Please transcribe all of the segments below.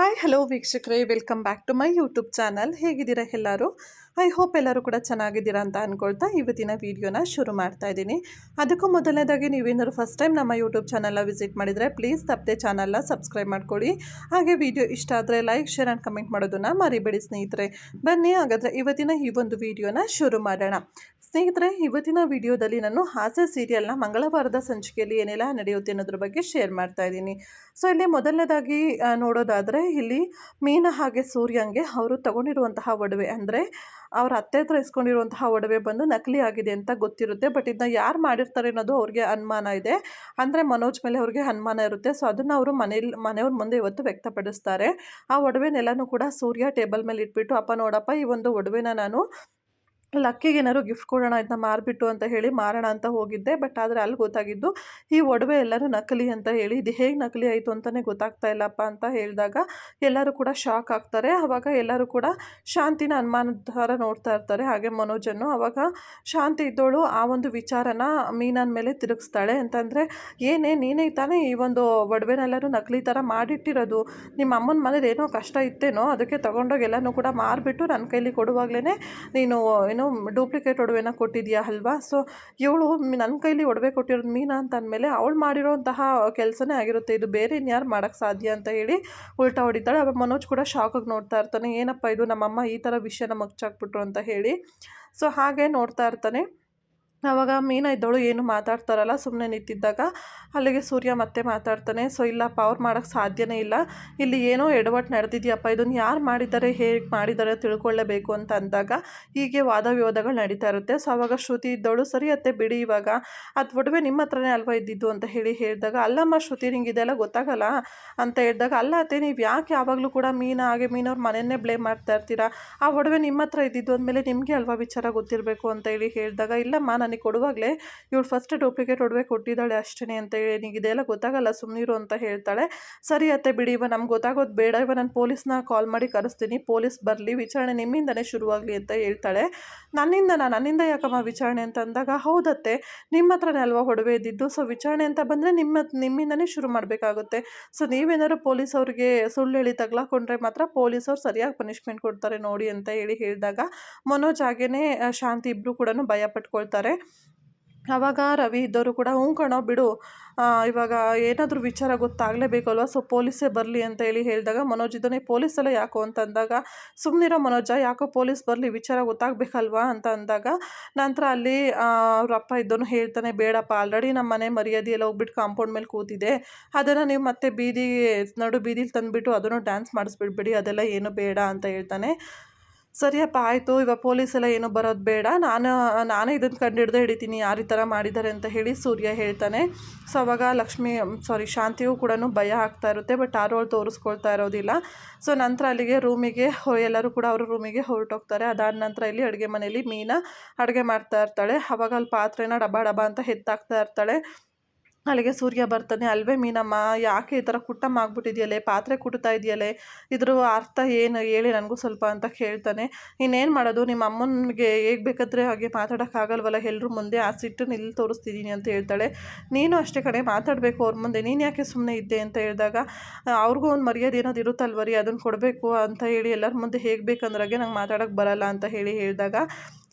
Hi hello ವೀಕ್ಷಕರೇ. Welcome back to my YouTube channel ಹೇಗಿದ್ದೀರಾ ಎಲ್ಲರೂ? ಐ ಹೋಪ್ ಎಲ್ಲರೂ ಕೂಡ ಚೆನ್ನಾಗಿದ್ದೀರಾ ಅಂತ ಅಂದ್ಕೊಳ್ತಾ ಇವತ್ತಿನ ವಿಡಿಯೋನ ಶುರು ಮಾಡ್ತಾ ಇದ್ದೀನಿ. ಅದಕ್ಕೂ ಮೊದಲನೇದಾಗಿ ನೀವೇನಾದ್ರು ಫಸ್ಟ್ ಟೈಮ್ ನಮ್ಮ ಯೂಟ್ಯೂಬ್ ಚಾನಲ್ನ ವಿಸಿಟ್ ಮಾಡಿದರೆ ಪ್ಲೀಸ್ ತಪ್ಪದೆ ಚಾನಲ್ನ ಸಬ್ಸ್ಕ್ರೈಬ್ ಮಾಡ್ಕೊಳ್ಳಿ ಹಾಗೆ ವಿಡಿಯೋ ಇಷ್ಟ ಆದರೆ ಲೈಕ್ ಶೇರ್ ಆ್ಯಂಡ್ ಕಮೆಂಟ್ ಮಾಡೋದನ್ನು ಮರಿಬೇಡಿ ಸ್ನೇಹಿತರೆ. ಬನ್ನಿ ಹಾಗಾದರೆ ಇವತ್ತಿನ ಈ ಒಂದು ವಿಡಿಯೋನ ಶುರು ಮಾಡೋಣ. ಸ್ನೇಹಿತರೆ, ಇವತ್ತಿನ ವಿಡಿಯೋದಲ್ಲಿ ನಾನು ಹಾಸ್ಯ ಸೀರಿಯಲ್ನ ಮಂಗಳವಾರದ ಸಂಚಿಕೆಯಲ್ಲಿ ಏನೆಲ್ಲ ನಡೆಯುತ್ತೆ ಅನ್ನೋದ್ರ ಬಗ್ಗೆ ಶೇರ್ ಮಾಡ್ತಾ ಇದ್ದೀನಿ. ಸೊ ಇಲ್ಲಿ ಮೊದಲನೇದಾಗಿ ನೋಡೋದಾದರೆ ಇಲ್ಲಿ ಮೀನ ಹಾಗೆ ಸೂರ್ಯಂಗೆ ಅವರು ತಗೊಂಡಿರುವಂತಹ ಒಡವೆ ಅಂದರೆ ಅವ್ರ ಅತ್ತೆ ಹತ್ರ ಇಸ್ಕೊಂಡಿರುವಂತಹ ಒಡವೆ ಬಂದು ನಕಲಿ ಆಗಿದೆ ಅಂತ ಗೊತ್ತಿರುತ್ತೆ. ಬಟ್ ಇದನ್ನ ಯಾರು ಮಾಡಿರ್ತಾರೆ ಅನ್ನೋದು ಅವ್ರಿಗೆ ಅನುಮಾನ ಇದೆ. ಅಂದರೆ ಮನೋಜ್ ಮೇಲೆ ಅವ್ರಿಗೆ ಅನುಮಾನ ಇರುತ್ತೆ. ಸೊ ಅದನ್ನು ಅವರು ಮನೇಲಿ, ಮನೆಯವ್ರ ಮುಂದೆ ಇವತ್ತು ವ್ಯಕ್ತಪಡಿಸ್ತಾರೆ. ಆ ಒಡವೆನೆಲ್ಲನೂ ಕೂಡ ಸೂರ್ಯ ಟೇಬಲ್ ಮೇಲೆ ಇಟ್ಬಿಟ್ಟು, ಅಪ್ಪ ನೋಡಪ್ಪ, ಈ ಒಂದು ಒಡವೆನ ನಾನು ಲಕ್ಕಿಗೆ ಏನಾದ್ರು ಗಿಫ್ಟ್ ಕೊಡೋಣ ಇದನ್ನ ಮಾರಿಬಿಟ್ಟು ಅಂತ ಹೇಳಿ ಮಾರೋಣ ಅಂತ ಹೋಗಿದ್ದೆ. ಬಟ್ ಆದರೆ ಅಲ್ಲಿ ಗೊತ್ತಾಗಿದ್ದು, ಈ ಒಡವೆ ಎಲ್ಲರೂ ನಕಲಿ ಅಂತ ಹೇಳಿ, ಇದು ಹೇಗೆ ನಕಲಿ ಆಯಿತು ಅಂತಲೇ ಗೊತ್ತಾಗ್ತಾ ಇಲ್ಲಪ್ಪ ಅಂತ ಹೇಳಿದಾಗ ಎಲ್ಲರೂ ಕೂಡ ಶಾಕ್ ಆಗ್ತಾರೆ. ಆವಾಗ ಎಲ್ಲರೂ ಕೂಡ ಶಾಂತಿನ ಅನುಮಾನದ ಥರ ನೋಡ್ತಾ ಇರ್ತಾರೆ, ಹಾಗೆ ಮನೋಜನ್ನು. ಆವಾಗ ಶಾಂತಿ ಇದ್ದೋಳು ಆ ಒಂದು ವಿಚಾರನ ಮೀನನ ಮೇಲೆ ತಿರುಗಿಸ್ತಾಳೆ. ಅಂತಂದರೆ, ಏನೇ, ನೀನೇ ತಾನೇ ಈ ಒಂದು ಒಡವೆನೆಲ್ಲರೂ ನಕಲಿ ಥರ ಮಾಡಿಟ್ಟಿರೋದು. ನಿಮ್ಮ ಅಮ್ಮನ ಮನೇಲಿ ಏನೋ ಕಷ್ಟ ಇತ್ತೇನೋ, ಅದಕ್ಕೆ ತೊಗೊಂಡೋಗಿ ಎಲ್ಲನೂ ಕೂಡ ಮಾರಿಬಿಟ್ಟು ನನ್ನ ಕೈಲಿ ಕೊಡುವಾಗಲೇ ನೀನು ಏನೋ ಡೂಪ್ಲಿಕೇಟ್ ಒಡವೆನ ಕೊಟ್ಟಿದ್ಯಾ ಅಲ್ವಾ? ಸೊ ಇವಳು ನನ್ನ ಕೈಲಿ ಒಡವೆ ಕೊಟ್ಟಿರೋದು ಮೀನಾ ಅಂತ ಅಂದಮೇಲೆ ಅವಳು ಮಾಡಿರೋಂತಹ ಕೆಲಸನೇ ಆಗಿರುತ್ತೆ. ಇದು ಬೇರೆ ಇನ್ಯಾರು ಮಾಡೋಕ್ಕೆ ಸಾಧ್ಯ ಅಂತ ಹೇಳಿ ಉಲ್ಟಾ ಹೊಡಿತಾಳೆ. ಅವಾಗ ಮನೋಜ್ ಕೂಡ ಶಾಕಾಗಿ ನೋಡ್ತಾ ಇರ್ತಾನೆ. ಏನಪ್ಪ ಇದು? ನಮ್ಮಮ್ಮ ಈ ಥರ ವಿಷಯನ ಮಗ್ಚಾಕ್ಬಿಟ್ರು ಅಂತ ಹೇಳಿ. ಸೊ ಹಾಗೆ ನೋಡ್ತಾ ಇರ್ತಾನೆ. ಆವಾಗ ಮೀನಾ ಇದ್ದವಳು ಏನು ಮಾತಾಡ್ತಾರಲ್ಲ ಸುಮ್ಮನೆ ನಿಂತಿದ್ದಾಗ ಅಲ್ಲಿಗೆ ಸೂರ್ಯ ಮತ್ತೆ ಮಾತಾಡ್ತಾನೆ, ಸೊ, ಇಲ್ಲಪ್ಪ, ಅವ್ರು ಮಾಡೋಕ್ಕೆ ಸಾಧ್ಯನೇ ಇಲ್ಲ. ಇಲ್ಲಿ ಏನೋ ಎಡವಟ್ಟು ನಡೆದಿದೆಯಪ್ಪ. ಇದನ್ನು ಯಾರು ಮಾಡಿದ್ದಾರೆ, ಹೇಗೆ ಮಾಡಿದ್ದಾರೆ ತಿಳ್ಕೊಳ್ಳೇಬೇಕು ಅಂತ ಅಂದಾಗ ಹೀಗೆ ವಾದ ವಿವಾದಗಳು ನಡೀತಾ ಇರುತ್ತೆ. ಸೊ ಆವಾಗ ಶ್ರುತಿ ಇದ್ದವಳು, ಸರಿ ಅತ್ತೆ, ಬಿಡಿ ಇವಾಗ. ಅದು ಒಡವೆ ನಿಮ್ಮ ಹತ್ರನೇ ಅಲ್ವಾ ಇದ್ದಿದ್ದು? ಅಂತ ಹೇಳಿ ಹೇಳಿದಾಗ, ಅಲ್ಲಮ್ಮ, ಶ್ರುತಿ ನಿಂಗೆ ಇದೆಲ್ಲ ಗೊತ್ತಾಗಲ್ಲ? ಅಂತ ಹೇಳಿದಾಗ, ಅಲ್ಲ ಅತ್ತೆ, ನೀವು ಯಾಕೆ ಯಾವಾಗಲೂ ಕೂಡ ಮೀನು, ಹಾಗೆ ಮೀನವ್ರ ಮನೆಯನ್ನೇ ಬ್ಲೇಮ್ ಮಾಡ್ತಾ ಇರ್ತೀರಾ? ಆ ಒಡವೆ ನಿಮ್ಮ ಹತ್ರ ಇದ್ದಿದ್ದು ಅಂದಮೇಲೆ ನಿಮಗೆ ಅಲ್ವಾ ವಿಚಾರ ಗೊತ್ತಿರಬೇಕು? ಅಂತ ಹೇಳಿ ಹೇಳಿದಾಗ, ಇಲ್ಲಮ್ಮ ನನಗೆ ಕೊಡುವಾಗಲೇ ಇವಳು ಫಸ್ಟ್ ಡೂಪ್ಲಿಕೇಟ್ ಒಡವೆ ಕೊಟ್ಟಿದ್ದಾಳೆ ಅಷ್ಟೇ ಅಂತ ಹೇಳಿ ನಿನಗೆ ಇದೆಲ್ಲ ಗೊತ್ತಾಗಲ್ಲ ಸುಮ್ಮನಿರು ಅಂತ ಹೇಳ್ತಾಳೆ. ಸರಿ ಅತ್ತೆ ಬಿಡಿ ಇವ, ನಮ್ಗೆ ಗೊತ್ತಾಗೋದು ಬೇಡ. ಇವ ನಾನು ಪೊಲೀಸ್ನ ಕಾಲ್ ಮಾಡಿ ಕರೆಸ್ತೀನಿ. ಪೊಲೀಸ್ ಬರಲಿ, ವಿಚಾರಣೆ ನಿಮ್ಮಿಂದನೇ ಶುರುವಾಗಲಿ ಅಂತ ಹೇಳ್ತಾಳೆ. ನನ್ನಿಂದ ನಾನು ನನ್ನಿಂದ ಯಾಕಮ್ಮ ವಿಚಾರಣೆ ಅಂತ ಅಂದಾಗ, ಹೌದತ್ತೆ ನಿಮ್ಮ ಹತ್ರನೇ ಅಲ್ವಾ ಒಡವೆ ಇದ್ದಿದ್ದು? ಸೊ ವಿಚಾರಣೆ ಅಂತ ಬಂದರೆ ನಿಮ್ಮ ನಿಮ್ಮಿಂದನೇ ಶುರು ಮಾಡಬೇಕಾಗುತ್ತೆ. ಸೊ ನೀವೇನಾದ್ರು ಪೊಲೀಸ್ ಅವ್ರಿಗೆ ಸುಳ್ಳು ಹೇಳಿ ತಗ್ಲಾಕೊಂಡ್ರೆ ಮಾತ್ರ ಪೊಲೀಸ್ ಅವ್ರು ಸರಿಯಾಗಿ ಪನಿಷ್ಮೆಂಟ್ ಕೊಡ್ತಾರೆ ನೋಡಿ ಅಂತ ಹೇಳಿ ಹೇಳಿದಾಗ, ಮನೋಜ್ ಹಾಗೇನೆ, ಶಾಂತಿ ಇಬ್ಬರು ಕೂಡ ಭಯ ಪಟ್ಕೊಳ್ತಾರೆ. ಆವಾಗ ರವಿ ಇದ್ದವರು ಕೂಡ, ಹ್ಞೂ ಕಣೋ, ಬಿಡು. ಇವಾಗ ಏನಾದರೂ ವಿಚಾರ ಗೊತ್ತಾಗಲೇಬೇಕಲ್ವ? ಸೊ, ಪೊಲೀಸೇ ಬರಲಿ ಅಂತ ಹೇಳಿ ಹೇಳಿದಾಗ ಮನೋಜ್ ಇದನ್ನೇ ಪೊಲೀಸ್ ಎಲ್ಲ ಯಾಕೋ ಅಂತ ಅಂದಾಗ ಸುಮ್ಮನಿರೋ ಮನೋಜ, ಯಾಕೋ ಪೊಲೀಸ್ ಬರಲಿ? ವಿಚಾರ ಗೊತ್ತಾಗಬೇಕಲ್ವಾ? ಅಂತ ಅಂದಾಗ, ನಂತರ ಅಲ್ಲಿ ಅವ್ರ ಅಪ್ಪ ಇದ್ದವನು ಹೇಳ್ತಾನೆ, ಬೇಡಪ್ಪ ಆಲ್ರೆಡಿ ನಮ್ಮ ಮನೆ ಮರ್ಯಾದೆ ಎಲ್ಲ ಹೋಗ್ಬಿಟ್ಟು ಕಾಂಪೌಂಡ್ ಮೇಲೆ ಕೂತಿದೆ. ಅದನ್ನು ನೀವು ಮತ್ತೆ ಬೀದಿ, ನಡು ಬೀದಿಲಿ ತಂದುಬಿಟ್ಟು ಅದನ್ನು ಡ್ಯಾನ್ಸ್ ಮಾಡಿಸ್ಬಿಡ್ಬೇಡಿ. ಅದೆಲ್ಲ ಏನು ಬೇಡ ಅಂತ ಹೇಳ್ತಾನೆ. ಸರಿಯಪ್ಪ ಆಯಿತು. ಇವಾಗ ಪೊಲೀಸ್ ಎಲ್ಲ ಏನೂ ಬರೋದು ಬೇಡ. ನಾನು, ನಾನೇ ಇದನ್ನು ಕಂಡು ಹಿಡ್ದೇ ಹಿಡಿತೀನಿ ಯಾರು ಈ ಥರ ಮಾಡಿದ್ದಾರೆ ಅಂತ ಹೇಳಿ ಸೂರ್ಯ ಹೇಳ್ತಾನೆ. ಸೊ, ಅವಾಗ ಲಕ್ಷ್ಮಿ ಸಾರಿ ಶಾಂತಿಯೂ ಕೂಡ ಭಯ ಆಗ್ತಾ ಇರುತ್ತೆ, ಬಟ್ ಯಾರು ಅವಳು ತೋರಿಸ್ಕೊಳ್ತಾ ಇರೋದಿಲ್ಲ. ಸೊ, ನಂತರ ಅಲ್ಲಿಗೆ ರೂಮಿಗೆ ಎಲ್ಲರೂ ಕೂಡ ಅವರು ರೂಮಿಗೆ ಹೊರಟೋಗ್ತಾರೆ. ಅದಾದ ನಂತರ ಇಲ್ಲಿ ಅಡುಗೆ ಮನೆಯಲ್ಲಿ ಮೀನಾ ಅಡುಗೆ ಮಾಡ್ತಾ ಇರ್ತಾಳೆ. ಅವಾಗ ಅಲ್ಲಿ ಪಾತ್ರೆನ ಡಬ ಡಬ ಅಂತ ಎತ್ತಾಕ್ತಾ ಇರ್ತಾಳೆ. ಅಲ್ಲಿಗೆ ಸೂರ್ಯ ಬರ್ತಾನೆ, ಅಲ್ವೇ ಮೀನಮ್ಮ, ಯಾಕೆ ಈ ಥರ ಕುಟ್ಟಮ್ಮ ಆಗ್ಬಿಟ್ಟಿದೆಯಲ್ಲೇ ಪಾತ್ರೆ ಕುಟ್ತಾ ಇದೆಯಲ್ಲೇ ಇದ್ರ ಅರ್ಥ ಏನು, ಹೇಳಿ ನನಗೂ ಸ್ವಲ್ಪ ಅಂತ ಕೇಳ್ತಾನೆ. ಇನ್ನೇನು ಮಾಡೋದು, ನಿಮ್ಮ ಅಮ್ಮನಿಗೆ ಹೇಗೆ ಬೇಕಾದ್ರೆ ಹಾಗೆ ಮಾತಾಡೋಕ್ಕಾಗಲ್ವಲ್ಲ ಎಲ್ಲರೂ ಮುಂದೆ ಆ ಸಿಟ್ಟನ್ನು ಇಲ್ಲಿ ತೋರಿಸ್ತಿದ್ದೀನಿ ಅಂತ ಹೇಳ್ತಾಳೆ. ನೀನು ಅಷ್ಟೇ ಕಡೆ ಮಾತಾಡಬೇಕು ಅವ್ರ ಮುಂದೆ, ನೀನು ಯಾಕೆ ಸುಮ್ಮನೆ ಇದ್ದೆ ಅಂತ ಹೇಳಿದಾಗ, ಅವ್ರಿಗೂ ಒಂದು ಮರ್ಯಾದೆ ಏನಾದ್ರು ಇರುತ್ತಲ್ವ ರೀ ಅದನ್ನು ಕೊಡಬೇಕು ಅಂತ ಹೇಳಿ ಎಲ್ಲರ ಮುಂದೆ ಹೇಗೆ ಬೇಕಂದ್ರಾಗೆ ನಂಗೆ ಮಾತಾಡೋಕ್ಕೆ ಬರಲ್ಲ ಅಂತ ಹೇಳಿ ಹೇಳಿದಾಗ,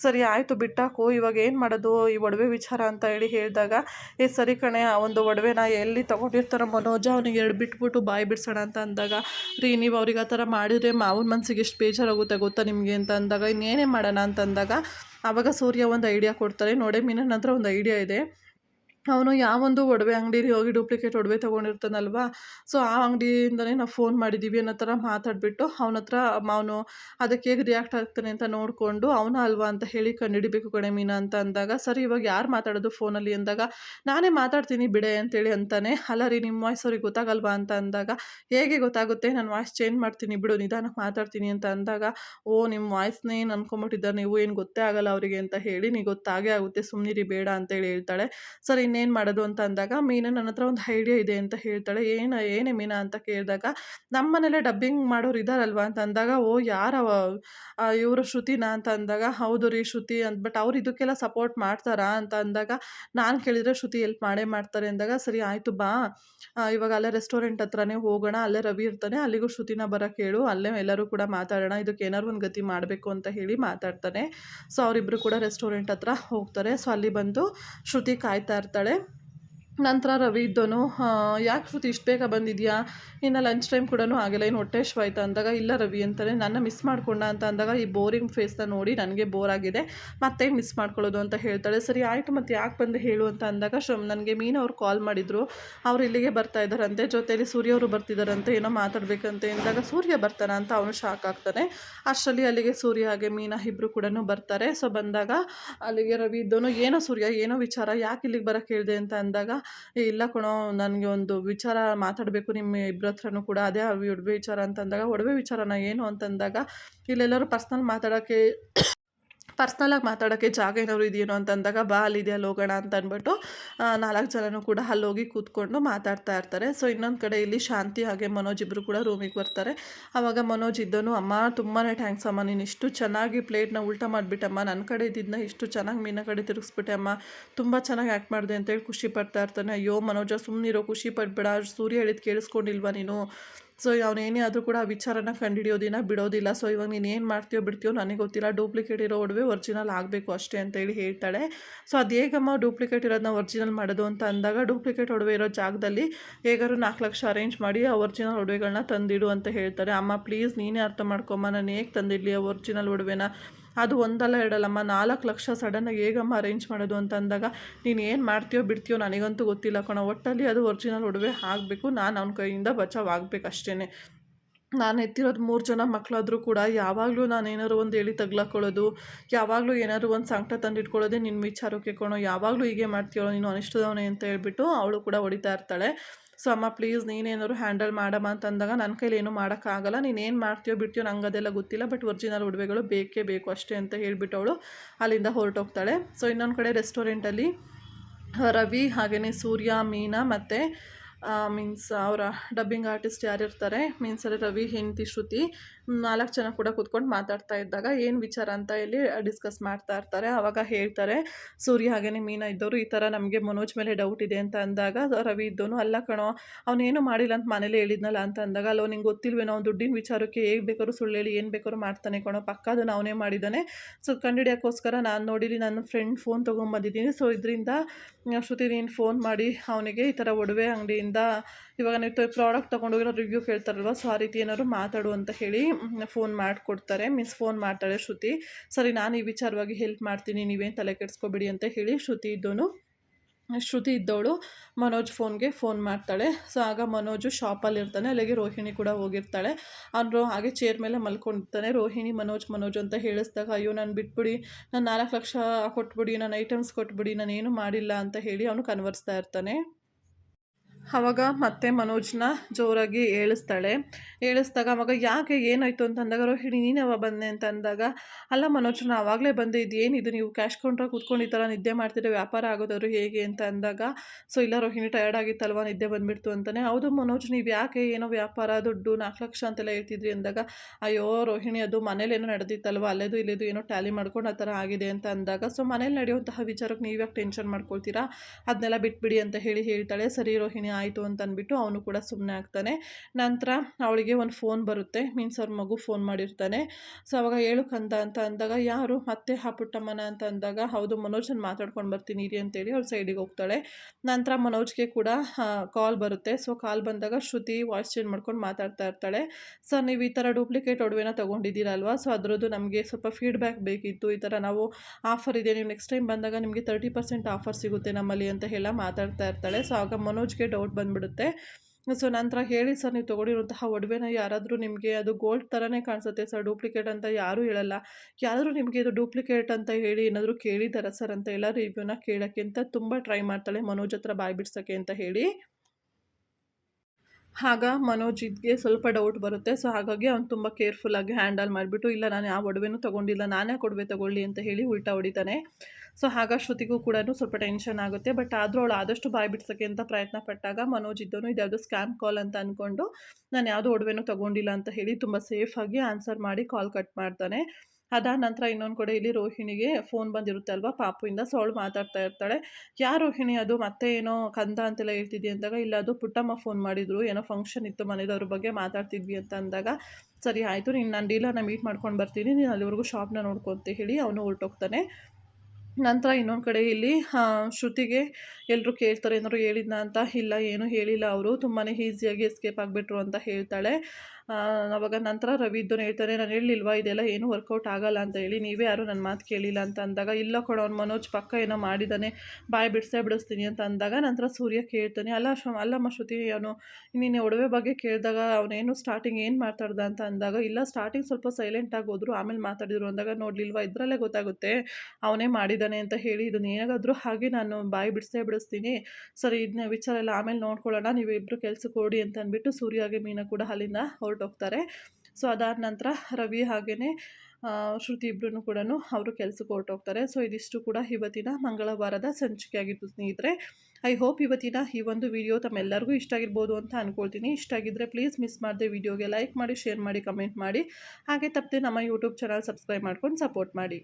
ಸರಿ ಆಯಿತು ಬಿಟ್ಟಾಕು, ಇವಾಗ ಏನು ಮಾಡೋದು, ಈ ಒಡವೆ ವಿಚಾರ ಅಂತ ಹೇಳಿ ಹೇಳಿದಾಗ, ಏ ಸರಿ ಕಣೆ ಒಂದು ಒಡವೆನ ಎಲ್ಲಿ ತೊಗೊಂಡಿರ್ತಾರೋ ಮನೋಜ ಅವನಿಗೆ ಎರಡು ಬಿಟ್ಬಿಟ್ಟು ಬಾಯಿ ಬಿಡ್ಸೋಣ ಅಂತ ಅಂದಾಗ, ರೀ ನೀವು ಅವ್ರಿಗೆ ಆ ಥರ ಮಾಡಿದ್ರೆ ಮಾವನ ಮನಸ್ಸಿಗೆ ಎಷ್ಟು ಬೇಜಾರಾಗುತ್ತೆ ಗೊತ್ತಾ ನಿಮಗೆ ಅಂತ ಅಂದಾಗ, ಇನ್ನೇನೇ ಮಾಡೋಣ ಅಂತ ಅಂದಾಗ, ಆವಾಗ ಸೂರ್ಯ ಒಂದು ಐಡಿಯಾ ಕೊಡ್ತಾರೆ. ನೋಡೆ ಮೀನನ ಹತ್ರ ಒಂದು ಐಡಿಯಾ ಇದೆ. ಅವನು ಯಾವೊಂದು ಒಡವೆ ಅಂಗಡಿಲಿ ಹೋಗಿ ಡೂಪ್ಲಿಕೇಟ್ ಒಡವೆ ತೊಗೊಂಡಿರ್ತಾನಲ್ವಾ? ಸೊ ಆ ಅಂಗಡಿಯಿಂದನೇ ನಾವು ಫೋನ್ ಮಾಡಿದ್ದೀವಿ ಅನ್ನೋ ಥರ ಮಾತಾಡಿಬಿಟ್ಟು ಅವನ ಹತ್ರ ಅವನು ಅದಕ್ಕೆ ಹೇಗೆ ರಿಯಾಕ್ಟ್ ಆಗ್ತಾನೆ ಅಂತ ನೋಡಿಕೊಂಡು ಅವನ ಅಲ್ವಾ ಅಂತ ಹೇಳಿ ಕಂಡುಹಿಡಿಬೇಕು ಕಣೆ ಮೀನಾ ಅಂತ ಅಂದಾಗ, ಸರಿ, ಇವಾಗ ಯಾರು ಮಾತಾಡೋದು ಫೋನಲ್ಲಿ ಅಂದಾಗ, ನಾನೇ ಮಾತಾಡ್ತೀನಿ ಬಿಡೆ ಅಂತೇಳಿ ಅಂತಾನೆ, ಅಲ್ಲ ರೀ ನಿಮ್ಮ ವಾಯ್ಸ್ ಅವ್ರಿಗೆ ಗೊತ್ತಾಗಲ್ವಾ? ಅಂತ ಅಂದಾಗ, ಹೇಗೆ ಗೊತ್ತಾಗುತ್ತೆ? ನಾನು ವಾಯ್ಸ್ ಚೇಂಜ್ ಮಾಡ್ತೀನಿ ಬಿಡು ನಿಧಾನಕ್ಕೆ ಮಾತಾಡ್ತೀನಿ ಅಂತ ಅಂದಾಗ, ಓ ನಿಮ್ಮ ವಾಯ್ಸ್ನೇ ಏನು ಅನ್ಕೊಂಬಿಟ್ಟಿದ್ದಾರೆ, ನೀವು ಏನು ಗೊತ್ತೇ ಆಗಲ್ಲ ಅವರಿಗೆ ಅಂತ ಹೇಳಿ ನೀವು ಗೊತ್ತಾಗೇ ಆಗುತ್ತೆ ಸುಮ್ಮನಿರಿ ಬೇಡ ಅಂತೇಳಿ ಹೇಳ್ತಾಳೆ. ಸರಿ ಇನ್ನೇನು ಮಾಡೋದು ಅಂತ ಅಂದಾಗ, ಮೀನಾ, ನನ್ನ ಹತ್ರ ಒಂದು ಐಡಿಯಾ ಇದೆ ಅಂತ ಹೇಳ್ತಾಳೆ. ಏನು, ಏನೇ ಮೀನಾ ಅಂತ ಕೇಳಿದಾಗ ನಮ್ಮ ಮನೇಲೆ ಡಬ್ಬಿಂಗ್ ಮಾಡೋರು ಇದ್ದಾರಲ್ವ ಅಂತ ಅಂದಾಗ, ಓ ಯಾರವ ಇವರು ಶ್ರುತಿನಾ? ಅಂತ ಅಂದಾಗ, ಹೌದು ರೀ, ಶ್ರುತಿ ಅಂತ ಬಟ್ ಅವ್ರು ಇದಕ್ಕೆಲ್ಲ ಸಪೋರ್ಟ್ ಮಾಡ್ತಾರಾ? ಅಂತ ಅಂದಾಗ, ನಾನು ಕೇಳಿದರೆ ಶ್ರುತಿ ಎಲ್ಪ್ ಮಾಡೇ ಮಾಡ್ತಾರೆ ಅಂದಾಗ, ಸರಿ, ಆಯಿತು, ಬಾ. ಇವಾಗ ಅಲ್ಲೇ ರೆಸ್ಟೋರೆಂಟ್ ಹತ್ರನೇ ಹೋಗೋಣ. ಅಲ್ಲೇ ರವಿ ಇರ್ತಾನೆ. ಅಲ್ಲಿಗೂ ಶ್ರುತಿನ ಬರೋಕ್ಕೆ ಹೇಳು. ಅಲ್ಲೇ ಎಲ್ಲರೂ ಕೂಡ ಮಾತಾಡೋಣ. ಇದಕ್ಕೆ ಏನಾದ್ರು ಒಂದು ಗತಿ ಮಾಡಬೇಕು ಅಂತ ಹೇಳಿ ಮಾತಾಡ್ತಾನೆ. ಸೊ ಅವರಿಬ್ಬರು ಕೂಡ ರೆಸ್ಟೋರೆಂಟ್ ಹತ್ರ ಹೋಗ್ತಾರೆ. ಸೊ, ಅಲ್ಲಿ ಬಂದು ಶ್ರುತಿ ಕಾಯ್ತಾ ಇರ್ತಾಳೆ. നമ്മൾ ನಂತರ ರವಿ ಇದ್ದೋನು ಯಾಕೆ ಶ್ರುತಿ ಇಷ್ಟು ಬೇಗ ಬಂದಿದ್ಯಾ? ಇನ್ನು ಲಂಚ್ ಟೈಮ್ ಕೂಡ ಆಗಿಲ್ಲ ಇನ್ನು ಹೊಟ್ಟೆ ಆಯ್ತಾ? ಅಂದಾಗ ಇಲ್ಲ ರವಿ ಅಂತಾನೆ ನನ್ನ ಮಿಸ್ ಮಾಡ್ಕೊಂಡ ಅಂತ ಅಂದಾಗ ಈ ಬೋರಿಂಗ್ ಫೇಸ್ನ ನೋಡಿ ನನಗೆ ಬೋರ್ ಆಗಿದೆ ಮತ್ತೆ ಮಿಸ್ ಮಾಡ್ಕೊಳ್ಳೋದು ಅಂತ ಹೇಳ್ತಾಳೆ. ಸರಿ ಆಯಿತು ಮತ್ತೆ ಯಾಕೆ ಬಂದು ಹೇಳು ಅಂತ ಅಂದಾಗ ಶ್ರಮ್ ನನಗೆ ಮೀನು ಅವ್ರು ಕಾಲ್ ಮಾಡಿದರು. ಅವ್ರು ಇಲ್ಲಿಗೆ ಬರ್ತಾ ಇದ್ದಾರಂತೆ ಜೊತೆಯಲ್ಲಿ ಸೂರ್ಯ ಅವರು ಬರ್ತಿದ್ದಾರಂತೆ ಏನೋ ಮಾತಾಡಬೇಕಂತೆ ಅಂದಾಗ ಸೂರ್ಯ ಬರ್ತಾನ? ಅಂತ ಅವನು ಶಾಕ್ ಆಗ್ತಾನೆ. ಅಷ್ಟರಲ್ಲಿ ಅಲ್ಲಿಗೆ ಸೂರ್ಯ ಹಾಗೆ ಮೀನಾ ಇಬ್ಬರು ಕೂಡ ಬರ್ತಾರೆ. ಸೊ ಬಂದಾಗ ಅಲ್ಲಿಗೆ ರವಿ ಇದ್ದೋನು ಏನೋ ಸೂರ್ಯ ಏನೋ ವಿಚಾರ ಯಾಕೆ ಇಲ್ಲಿಗೆ ಬರೋಕ್ಕೆ ಹೇಳಿದೆ? ಅಂತ ಅಂದಾಗ "ಏ, ಇಲ್ಲ ಕಣೋ, ನನಗೆ ಒಂದು ವಿಚಾರ ಮಾತಾಡಬೇಕು, ನಿಮ್ಮ ಇಬ್ಬರ ಹತ್ರನೂ ಕೂಡ ಅದೇ ಒಡವೆ ವಿಚಾರ ಅಂತಂದಾಗ, ಒಡವೆ ವಿಚಾರನ ಏನು ಅಂತಂದಾಗ, ಇಲ್ಲೆಲ್ಲರೂ ಪರ್ಸ್ನಲ್ ಮಾತಾಡೋಕ್ಕೆ ಪರ್ಸ್ನಲಾಗಿ ಮಾತಾಡೋಕ್ಕೆ ಜಾಗ ಏನಾದ್ರು ಇದೆಯೇನೋ ಅಂತಂದಾಗ ಬಾ ಅಲ್ಲಿದೆಯಲ್ಲಿ ಹೋಗೋಣ ಅಂತ ಅಂದ್ಬಿಟ್ಟು ನಾಲ್ಕು ಜನನೂ ಕೂಡ ಅಲ್ಲಿ ಹೋಗಿ ಕೂತ್ಕೊಂಡು ಮಾತಾಡ್ತಾ ಇರ್ತಾರೆ. ಸೊ, ಇನ್ನೊಂದು ಕಡೆ ಇಲ್ಲಿ ಶಾಂತಿ ಹಾಗೆ ಮನೋಜ್ ಇಬ್ಬರು ಕೂಡ ರೂಮಿಗೆ ಬರ್ತಾರೆ. ಆವಾಗ ಮನೋಜ್ ಇದ್ದನು, ಅಮ್ಮ ತುಂಬಾ ಥ್ಯಾಂಕ್ಸ್ ಅಮ್ಮ. ನೀನು ಇಷ್ಟು ಚೆನ್ನಾಗಿ ಪ್ಲೇಟ್ನ ಉಲ್ಟಾ ಮಾಡಿಬಿಟ್ಟಮ್ಮ. ನನ್ನ ಕಡೆ ಇದ್ದಿದ್ದನ್ನ ಇಷ್ಟು ಚೆನ್ನಾಗಿ ಮೀನ ಕಡೆ ತಿರುಗಿಸ್ಬಿಟ್ಟೆ ಅಮ್ಮ. ತುಂಬ ಚೆನ್ನಾಗಿ ಆ್ಯಕ್ಟ್ ಮಾಡಿದೆ ಅಂತೇಳಿ ಖುಷಿ ಪಡ್ತಾ ಇರ್ತಾನೆ. ಅಯ್ಯೋ, ಮನೋಜ ಸುಮ್ಮನಿರೋ ಖುಷಿ ಪಡ್ಬೇಡ. ಸೂರ್ಯ ಹೇಳಿದ್ ಕೇಳಿಸ್ಕೊಂಡಿಲ್ವಾ ನೀನು? ಸೊ ಅವನೇನೇ ಆದರೂ ಕೂಡ ಆ ವಿಚಾರನ ಕಂಡುಹಿಡಿಯೋದಿನ ಬಿಡೋದಿಲ್ಲ. ಸೊ ಇವಾಗ ನೀನು ಏನು ಮಾಡ್ತೀಯೋ ಬಿಡ್ತೀಯೋ ನನಗೆ ಗೊತ್ತಿಲ್ಲ. ಡೂಪ್ಲಿಕೇಟ್ ಇರೋ ಒಡವೆ ಒರಿಜಿನಲ್ ಆಗಬೇಕು ಅಷ್ಟೇ ಅಂತ ಹೇಳಿ ಹೇಳ್ತಾಳೆ. ಸೊ ಅದು ಹೇಗಮ್ಮ ಡೂಪ್ಲಿಕೇಟ್ ಇರೋದನ್ನ ಒರಿಜಿನಲ್ ಮಾಡೋದು ಅಂತ ಅಂದಾಗ ಡೂಪ್ಲಿಕೇಟ್ ಒಡವೆ ಇರೋ ಜಾಗದಲ್ಲಿ ಹೇಗಾದ್ರು ನಾಲ್ಕು ಲಕ್ಷ ಅರೇಂಜ್ ಮಾಡಿ ಆ ಒರಿಜಿನಲ್ ಒಡವೆಗಳನ್ನ ತಂದಿಡು ಅಂತ ಹೇಳ್ತಾರೆ. ಅಮ್ಮ ಪ್ಲೀಸ್ ನೀನೇ ಅರ್ಥ ಮಾಡ್ಕೊಮ್ಮ ನಾನು ಹೇಗೆ ತಂದಿಡಲಿ ಆ ಒರಿಜಿನಲ್ ಒಡವೆನ? ಅದು ಒಂದಲ್ಲ ಎರಡಲ್ಲಮ್ಮ, ನಾಲ್ಕು ಲಕ್ಷ ಸಡನ್ನಾಗಿ ಹೇಗಮ್ಮ ಅರೇಂಜ್ ಮಾಡೋದು ಅಂತ ಅಂದಾಗ, ನೀನು ಏನು ಮಾಡ್ತೀಯೋ ಬಿಡ್ತೀಯೋ ನನಗಂತೂ ಗೊತ್ತಿಲ್ಲ ಕಣೋ, ಒಟ್ಟಲ್ಲಿ ಅದು ಒರಿಜಿನಲ್ ಒಡವೆ ಆಗಬೇಕು, ನಾನು ಅವನ ಕೈಯಿಂದ ಬಚಾವ್ ಆಗಬೇಕು ಅಷ್ಟೇ ನಾನು ಎತ್ತಿರೋದು ಮೂರು ಜನ ಮಕ್ಕಳಾದರೂ ಕೂಡ ಯಾವಾಗಲೂ ನಾನು ಏನಾದ್ರು ಒಂದು ಹೇಳಿ ತಗ್ಲಾಕೊಳ್ಳೋದು, ಯಾವಾಗಲೂ ಏನಾದ್ರು ಒಂದು ಸಂಕಟ ತಂದಿಟ್ಕೊಳ್ಳೋದೇ ನಿನ್ನ ವಿಚಾರಕ್ಕೆ ಕಣೋ, ಯಾವಾಗಲೂ ಹೀಗೆ ಮಾಡ್ತೀಯೋ ನೀನು ಅನಿಷ್ಟದವನೇ ಅಂತ ಹೇಳ್ಬಿಟ್ಟು ಅವಳು ಕೂಡ ಹೊಡಿತಾ ಇರ್ತಾಳೆ. ಸೊ ಅಮ್ಮ ಪ್ಲೀಸ್ ನೀನೇನಾದ್ರು ಹ್ಯಾಂಡಲ್ ಮಾಡಮ್ಮ ಅಂತ ಅಂದಾಗ ನನ್ನ ಕೈಲಿ ಏನೂ ಮಾಡೋಕ್ಕಾಗಲ್ಲ, ನೀನು ಏನು ಮಾಡ್ತೀಯೋ ಬಿಡ್ತೀಯೋ ನಂಗೆ ಅದೆಲ್ಲ ಗೊತ್ತಿಲ್ಲ ಬಟ್ ಒರಿಜಿನಲ್ ಉಡುವೆಗಳು ಬೇಕೇ ಬೇಕು ಅಷ್ಟೇ ಅಂತ ಹೇಳಿಬಿಟ್ಟು ಅವಳು ಅಲ್ಲಿಂದ ಹೊರಟೋಗ್ತಾಳೆ. ಸೊ ಇನ್ನೊಂದು ಕಡೆ ರೆಸ್ಟೋರೆಂಟಲ್ಲಿ ರವಿ ಹಾಗೆಯೇ ಸೂರ್ಯ, ಮೀನಾ ಮತ್ತು ಮೀನ್ಸ್ ಅವರ ಡಬ್ಬಿಂಗ್ ಆರ್ಟಿಸ್ಟ್ ಯಾರಿರ್ತಾರೆ? ಮೀನ್ಸ್ ಅಲ್ಲಿ ರವಿ, ಹೆಂಡತಿ, ಶ್ರುತಿ ನಾಲ್ಕು ಜನ ಕೂಡ ಕೂತ್ಕೊಂಡು ಮಾತಾಡ್ತಾ ಇದ್ದಾಗ ಏನು ವಿಚಾರ ಅಂತ ಇಲ್ಲಿ ಡಿಸ್ಕಸ್ ಮಾಡ್ತಾ ಇರ್ತಾರೆ. ಆವಾಗ ಹೇಳ್ತಾರೆ, ಸೂರ್ಯ ಹಾಗೆಯೇ ಮೀನಾ ಇದ್ದವರು, ಈ ಥರ ನಮಗೆ ಮನೋಜ್ ಮೇಲೆ ಡೌಟ್ ಇದೆ ಅಂತ ಅಂದಾಗ, ರವಿ ಇದ್ದೋನು ಅಲ್ಲ ಕಣೋ ಅವನೇನು ಮಾಡಿಲ್ಲ ಅಂತ ಮನೇಲಿ ಹೇಳಿದ್ನಲ್ಲ ಅಂತ ಅಂದಾಗ ಅಲ್ಲೋ ನಿಂಗೆ ಗೊತ್ತಿಲ್ವೇನೋ, ಅವ್ನು ದುಡ್ಡಿನ ವಿಚಾರಕ್ಕೆ ಹೇಗೆ ಬೇಕಾದ್ರು ಸುಳ್ಳು ಹೇಳಿ, ಏನು ಬೇಕಾದ್ರು ಮಾಡ್ತಾನೆ ಕಣೋ ಪಕ್ಕ ಅದನ್ನು ಅವನೇ ಮಾಡಿದ್ದಾನೆ. ಸೊ, ಕಂಡುಹಿಡಿಯೋಕ್ಕೋಸ್ಕರ ನಾನು ನೋಡಿಲಿ ನನ್ನ ಫ್ರೆಂಡ್ ಫೋನ್ ತೊಗೊಂಬಂದಿದ್ದೀನಿ. ಸೊ ಇದರಿಂದ, ಶ್ರುತಿ ನೀನು ಫೋನ್ ಮಾಡಿ, ಅವನಿಗೆ ಈ ಥರ ಒಡವೆ ಅಂಗಡಿಯಿಂದ ಇವಾಗ ನೀವು ಪ್ರಾಡಕ್ಟ್ ತೊಗೊಂಡೋಗಿರೋ ರಿವ್ಯೂ ಕೇಳ್ತಾರಲ್ವ ಸೊ ಆ ರೀತಿ ಏನಾದ್ರು ಮಾತಾಡು ಅಂತ ಹೇಳಿ ಫೋನ್ ಮಾಡಿಕೊಡ್ತಾರೆ. ಮಿಸ್ ಫೋನ್ ಮಾಡ್ತಾಳೆ ಶ್ರುತಿ. ಸರಿ, ನಾನು ಈ ವಿಚಾರವಾಗಿ ಹೆಲ್ಪ್ ಮಾಡ್ತೀನಿ, ನೀವೇನು ತಲೆ ಕೆಡಿಸ್ಕೊಬೇಡಿ ಅಂತ ಹೇಳಿ ಶ್ರುತಿ ಇದ್ದೋನು. ಶ್ರುತಿ ಇದ್ದವಳು ಮನೋಜ್ ಫೋನ್ಗೆ ಫೋನ್ ಮಾಡ್ತಾಳೆ. ಸೊ ಆಗ ಮನೋಜು ಶಾಪಲ್ಲಿ ಇರ್ತಾನೆ, ಅಲ್ಲಿಗೆ ರೋಹಿಣಿ ಕೂಡ ಹೋಗಿರ್ತಾಳೆ. ಅವನು ಹಾಗೆ ಚೇರ್ ಮೇಲೆ ಮಲ್ಕೊಂಡಿರ್ತಾನೆ ರೋಹಿಣಿ, ಮನೋಜ್ ಮನೋಜ್ ಅಂತ ಹೇಳಿಸ್ದಾಗ, ಅಯ್ಯೋ, ನಾನು ಬಿಟ್ಬಿಡಿ, ನಾನು ನಾಲ್ಕು ಲಕ್ಷ ಕೊಟ್ಬಿಡಿ, ನಾನು ಐಟಮ್ಸ್ ಕೊಟ್ಬಿಡಿ ನಾನು ಏನು ಮಾಡಿಲ್ಲ ಅಂತ ಹೇಳಿ ಅವನು ಕನ್ವರ್ಸ್ತಾ ಇರ್ತಾನೆ. ಆವಾಗ ಮತ್ತೆ ಮನೋಜ್ನ ಜೋರಾಗಿ ಏಳಿಸ್ತಾಳೆ. ಏಳಿಸ್ದಾಗ ಅವಾಗ, ಯಾಕೆ ಏನಾಯಿತು? ಅಂತ ಅಂದಾಗ ರೋಹಿಣಿ ನೀನು ಯಾವಾಗ ಬಂದೆ? ಅಂತ ಅಂದಾಗ, ಅಲ್ಲ ಮನೋಜ್, ನಾನು ಆವಾಗಲೇ ಬಂದೆ ಇದು ಏನಿದು? ನೀವು ಕ್ಯಾಶ್ ಕೌಂಟ್ರಾಗ ಕೂತ್ಕೊಂಡು ಈ ಥರ ನಿದ್ದೆ ಮಾಡ್ತಿದ್ರೆ ವ್ಯಾಪಾರ ಆಗೋದಾದ್ರು ಹೇಗೆ? ಅಂತ ಅಂದಾಗ, ಸೊ, ಇಲ್ಲ ರೋಹಿಣಿ ಟಯರ್ಡ್ ಆಗಿತ್ತಲ್ವ? ನಿದ್ದೆ ಬಂದುಬಿಡ್ತು ಅಂತಲೇ ಹೌದು ಮನೋಜ್, ನೀವು ಯಾಕೆ ಏನೋ ವ್ಯಾಪಾರ, ದುಡ್ಡು, ನಾಲ್ಕು ಲಕ್ಷ ಅಂತೆಲ್ಲ ಹೇಳ್ತಿದ್ರಿ? ಅಂದಾಗ, ಅಯ್ಯೋ ರೋಹಿಣಿ, ಅದು ಮನೇಲೇನೋ ನಡೆದಿತ್ತಲ್ವ? ಅಲ್ಲೇದು, ಇಲ್ಲೇದು ಏನೋ ಟ್ಯಾಲಿ ಮಾಡ್ಕೊಂಡು ಆ ಥರ ಆಗಿದೆ ಅಂತ ಅಂದಾಗ, ಸೊ, ಮನೇಲಿ ನಡೆಯುವಂತಹ ವಿಚಾರಕ್ಕೆ ನೀವು ಯಾಕೆ ಟೆನ್ಷನ್ ಮಾಡ್ಕೊಳ್ತೀರಾ? ಅದನ್ನೆಲ್ಲ ಬಿಟ್ಬಿಡಿ ಅಂತ ಹೇಳಿ ಹೇಳ್ತಾಳೆ. ಸರಿ ರೋಹಿಣಿ ಆಯಿತು ಅಂತ ಅಂದ್ಬಿಟ್ಟು ಅವನು ಕೂಡ ಸುಮ್ಮನೆ ಆಗ್ತಾನೆ. ನಂತರ ಅವಳಿಗೆ ಒಂದು ಫೋನ್ ಬರುತ್ತೆ. ಮೀನ್ಸ್ ಅವ್ರ ಮಗು ಫೋನ್ ಮಾಡಿರ್ತಾನೆ. ಸೊ, ಅವಾಗ ಕಂದ ಅಂತ ಅಂದಾಗ, ಯಾರು? ಮತ್ತೆ ಆ ಪುಟ್ಟಮ್ಮನ ಅಂತ ಅಂದಾಗ, ಹೌದು, ಮನೋಜನ್ ಮಾತಾಡ್ಕೊಂಡು ಬರ್ತೀನಿ, ಇರಿ ಅಂತೇಳಿ ಅವ್ರ ಸೈಡಿಗೆ ಹೋಗ್ತಾಳೆ. ನಂತರ ಮನೋಜ್ಗೆ ಕೂಡ ಕಾಲ್ ಬರುತ್ತೆ. ಸೊ ಕಾಲ್ ಬಂದಾಗ ಶ್ರುತಿ ವಾಯ್ಸ್ ಚೇಂಜ್ ಮಾಡ್ಕೊಂಡು ಮಾತಾಡ್ತಾ ಇರ್ತಾಳೆ. ಸರ್, ನೀವು ಈ ಥರ ಡೂಪ್ಲಿಕೇಟ್ ಒಡವೆನ ತೊಗೊಂಡಿದ್ದೀರಲ್ವಾ? ಸೊ, ಅದರದ್ದು ನಮಗೆ ಸ್ವಲ್ಪ ಫೀಡ್ಬ್ಯಾಕ್ ಬೇಕಿತ್ತು. ಈ ಥರ ನಾವು ಆಫರ್ ಇದೆ. ನೀವು ನೆಕ್ಸ್ಟ್ ಟೈಮ್ ಬಂದಾಗ ನಿಮಗೆ ತರ್ಟಿ ಪರ್ಸೆಂಟ್ ಆಫರ್ ಸಿಗುತ್ತೆ ನಮ್ಮಲ್ಲಿ ಅಂತ ಹೇಳ ಮಾತಾಡ್ತಾ ಇರ್ತಾಳೆ. ಸೊ, ಆಗ ಮನೋಜ್ಗೆ ಡೌಟ್ ಬಂದ್ಬಿಡುತ್ತೆ. ಸೊ, ನಂತರ ಹೇಳಿ ಸರ್ ನೀವು ತೊಗೊಂಡಿರುವಂತಹ ಒಡವೆನ ಯಾರಾದರೂ ನಿಮಗೆ ಅದು ಗೋಲ್ಡ್ ಥರನೇ ಕಾಣಿಸುತ್ತೆ ಸರ್ ಡೂಪ್ಲಿಕೇಟ್ ಅಂತ ಯಾರೂ ಹೇಳಲ್ಲ. ಯಾರಾದರೂ ನಿಮಗೆ ಇದು ಡೂಪ್ಲಿಕೇಟ್ ಅಂತ ಹೇಳಿ ಏನಾದರೂ ಕೇಳಿದಾರ ಸರ್ ಅಂತ ಎಲ್ಲ ರಿವ್ಯೂನ ಕೇಳೋಕ್ಕೆ ಅಂತ ತುಂಬ ಟ್ರೈ ಮಾಡ್ತಾಳೆ ಮನೋಜ್ ಹತ್ರ ಬಾಯಿ ಬಿಡ್ಸೋಕ್ಕೆ ಅಂತ ಹೇಳಿ. ಆಗ ಮನೋಜಿಗೆ ಸ್ವಲ್ಪ ಡೌಟ್ ಬರುತ್ತೆ. ಸೊ, ಹಾಗಾಗಿ ಅವ್ನು ತುಂಬ ಕೇರ್ಫುಲ್ಲಾಗಿ ಹ್ಯಾಂಡಲ್ ಮಾಡಿಬಿಟ್ಟು, ಇಲ್ಲ, ನಾನು ಯಾವ ಒಡವೆನೂ ತೊಗೊಂಡಿಲ್ಲ, ನಾನೇ ಒಡವೆ ತೊಗೊಳ್ಳಿ? ಅಂತ ಹೇಳಿ ಉಲ್ಟಾ ಹೊಡಿತಾನೆ. ಸೊ ಹಾಗಾಗಿ ಶ್ರುತಿಗೂ ಕೂಡ ಸ್ವಲ್ಪ ಟೆನ್ಷನ್ ಆಗುತ್ತೆ. ಬಟ್ ಆದರೂ ಅವಳು ಆದಷ್ಟು ಬಾಯಿ ಬಿಡ್ಸೋಕ್ಕೆ ಅಂತ ಪ್ರಯತ್ನ ಪಟ್ಟಾಗ ಮನೋಜ್ ಇದ್ದವನು ಇದ್ಯಾವುದೋ ಸ್ಕ್ಯಾಮ್ ಕಾಲ್ ಅಂತ ಅಂದ್ಕೊಂಡು ನಾನು ಯಾವುದೋ ಒಡವೆನೂ ತೊಗೊಂಡಿಲ್ಲ ಅಂತ ಹೇಳಿ ತುಂಬ ಸೇಫಾಗಿ ಆನ್ಸರ್ ಮಾಡಿ ಕಾಲ್ ಕಟ್ ಮಾಡ್ತಾನೆ. ಅದಾದ ನಂತರ ಇನ್ನೊಂದು ಕಡೆ ಇಲ್ಲಿ ರೋಹಿಣಿಗೆ ಫೋನ್ ಬಂದಿರುತ್ತೆ ಅಲ್ವಾ ಪಾಪುವಿಂದ ಸೊ ಅವಳು ಮಾತಾಡ್ತಾ ಇರ್ತಾಳೆ. ಯಾ ರೋಹಿಣಿ, ಅದು ಮತ್ತೆ ಏನೋ ಕಂದ ಅಂತೆಲ್ಲ ಹೇಳ್ತಿದ್ದಿ ಅಂದಾಗ, ಇಲ್ಲ, ಅದು ಪುಟ್ಟಮ್ಮ ಫೋನ್ ಮಾಡಿದ್ರು. ಏನೋ ಫಂಕ್ಷನ್ ಇತ್ತು ಮನೆಯವ್ರ ಬಗ್ಗೆ ಮಾತಾಡ್ತಿದ್ವಿ ಅಂತ ಅಂದಾಗ, ಸರಿ ಆಯಿತು, ನೀನು ನಾನು ಡೀಲರ್ನ ಮೀಟ್ ಮಾಡ್ಕೊಂಡು ಬರ್ತೀನಿ. ನೀನು ಅಲ್ಲಿವರೆಗೂ ಶಾಪ್ನ ನೋಡ್ಕೊಂತ ಹೇಳಿ ಅವನು ಹೊರಟೋಗ್ತಾನೆ. ನಂತರ ಇನ್ನೊಂದು ಕಡೆ ಇಲ್ಲಿ ಶ್ರುತಿಗೆ ಎಲ್ಲರೂ ಕೇಳ್ತಾರೆ, ಏನಾದ್ರು ಹೇಳಿದ್ನಾ ಅಂತ? ಇಲ್ಲ, ಏನೂ ಹೇಳಿಲ್ಲ. ಅವರು ತುಂಬಾ ಈಸಿಯಾಗಿ ಎಸ್ಕೇಪ್ ಆಗಿಬಿಟ್ರು ಅಂತ ಹೇಳ್ತಾಳೆ. ಅವಾಗ ನಂತರ ರವಿ ಇದ್ದನು ಹೇಳ್ತಾನೆ ನಾನು ಹೇಳಿಲ್ವಾ? ಇದೆಲ್ಲ ಏನೂ ವರ್ಕೌಟ್ ಆಗಲ್ಲ ಅಂತ ಹೇಳಿ, ನೀವೇ ಯಾರು ನನ್ನ ಮಾತು ಕೇಳಿಲ್ಲ ಅಂತ ಅಂದಾಗ, ಇಲ್ಲ ಕೊಡೋ, ಅವ್ನು ಮನೋಜ್ ಪಕ್ಕ ಏನೋ ಮಾಡಿದ್ದಾನೆ ಬಾಯಿ ಬಿಡಿಸೇ ಬಿಡಿಸ್ತೀನಿ ಅಂತ ಅಂದಾಗ, ನಂತರ ಸೂರ್ಯ ಕೇಳ್ತಾನೆ, ಅಲ್ಲ ಶ್ವ ಅಲ್ಲಮ್ಮ ಶ್ರುತಿ, ಅವನು ನೀನು ಒಡವೆ ಬಗ್ಗೆ ಕೇಳಿದಾಗ ಅವನೇನು ಸ್ಟಾರ್ಟಿಂಗ್ ಏನು ಮಾತಾಡ್ದ? ಅಂತ ಅಂದಾಗ, ಇಲ್ಲ ಸ್ಟಾರ್ಟಿಂಗ್ ಸ್ವಲ್ಪ ಸೈಲೆಂಟಾಗಿ ಹೋದ್ರು, ಆಮೇಲೆ ಮಾತಾಡಿದ್ರು ಅಂದಾಗ, ನೋಡಲಿಲ್ವಾ, ಇದರಲ್ಲೇ ಗೊತ್ತಾಗುತ್ತೆ, ಅವನೇ ಮಾಡಿದ್ದಾನೆ ಅಂತ ಹೇಳಿ ಇದನ್ನ ಏನಾಗಾದರೂ ಹಾಗೆ ನಾನು ಬಾಯಿ ಬಿಡಿಸೇ ಬಿಡಿಸ್ತೀನಿ, ಸರಿ ಇದನ್ನ ವಿಚಾರ ಎಲ್ಲ ಆಮೇಲೆ ನೋಡ್ಕೊಳ್ಳೋಣ ನೀವು ಇಬ್ಬರು ಕೆಲಸ ಕೊಡಿ ಅಂತ ಅಂದ್ಬಿಟ್ಟು ಸೂರ್ಯಾಗೆ ಮೀನ ಕೂಡ ಅಲ್ಲಿಂದ ಹೊರಟೋಗ್ತಾರೆ ಸೊ ಅದಾದ ನಂತರ ರವಿ ಹಾಗೆಯೇ ಶ್ರುತಿ ಇಬ್ಬರೂ ಕೂಡ ಅವರು ಕೆಲಸಕ್ಕೆ ಹೊರಟೋಗ್ತಾರೆ. ಸೊ ಇದಿಷ್ಟು ಕೂಡ ಇವತ್ತಿನ ಮಂಗಳವಾರದ ಸಂಚಿಕೆ ಆಗಿತ್ತು ಸ್ನೇಹಿತರೆ. ಐ ಹೋಪ್ ಇವತ್ತಿನ ಈ ಒಂದು ವಿಡಿಯೋ ತಮ್ಮೆಲ್ಲರಿಗೂ ಇಷ್ಟ ಆಗಿರ್ಬೋದು ಅಂತ ಅಂದ್ಕೊಳ್ತೀನಿ ಇಷ್ಟ ಆಗಿದ್ದರೆ ಪ್ಲೀಸ್ ಮಿಸ್ ಮಾಡದೆ ವಿಡಿಯೋಗೆ ಲೈಕ್ ಮಾಡಿ ಶೇರ್ ಮಾಡಿ ಕಮೆಂಟ್ ಮಾಡಿ. ಹಾಗೆ ತಪ್ಪದೆ ನಮ್ಮ ಯೂಟ್ಯೂಬ್ ಚಾನಲ್ ಸಬ್ಸ್ಕ್ರೈಬ್ ಮಾಡ್ಕೊಂಡು ಸಪೋರ್ಟ್ ಮಾಡಿ.